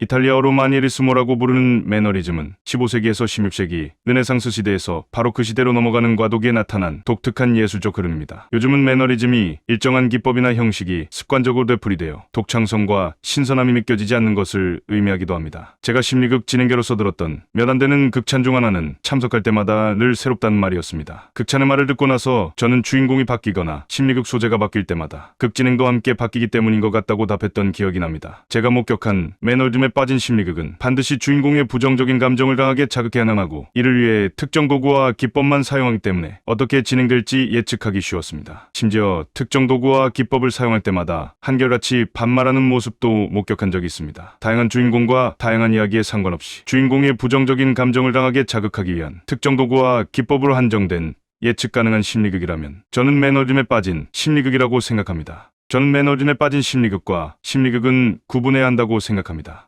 이탈리아어로 마니에리스모라고 부르는 매너리즘은 15세기에서 16세기 르네상스 시대에서 바로 그 시대로 넘어가는 과도기에 나타난 독특한 예술적 흐름입니다. 요즘은 매너리즘이 일정한 기법이나 형식이 습관적으로 되풀이되어 독창성과 신선함이 믿겨지지 않는 것을 의미하기도 합니다. 제가 심리극 진행자로서 들었던 몇 안 되는 극찬 중 하나는 참석할 때마다 늘 새롭다는 말이었습니다. 극찬의 말을 듣고 나서 저는 주인공이 바뀌거나 심리극 소재가 바뀔 때마다 극 진행도 함께 바뀌기 때문인 것 같다고 답했던 기억이 납니다. 제가 목격한 매너리즘 에 빠진 심리극은 반드시 주인공의 부정적인 감정을 강하게 자극해 나가고 이를 위해 특정 도구와 기법만 사용하기 때문에 어떻게 진행될지 예측하기 쉬웠습니다. 심지어 특정 도구와 기법을 사용할 때마다 한결같이 반말하는 모습도 목격한 적이 있습니다. 다양한 주인공과 다양한 이야기에 상관없이 주인공의 부정적인 감정을 강하게 자극하기 위한 특정 도구와 기법으로 한정된 예측 가능한 심리극이라면 저는 매너즘에 빠진 심리극이라고 생각합니다. 저는 매너즘에 빠진 심리극과 심리극은 구분해야 한다고 생각합니다.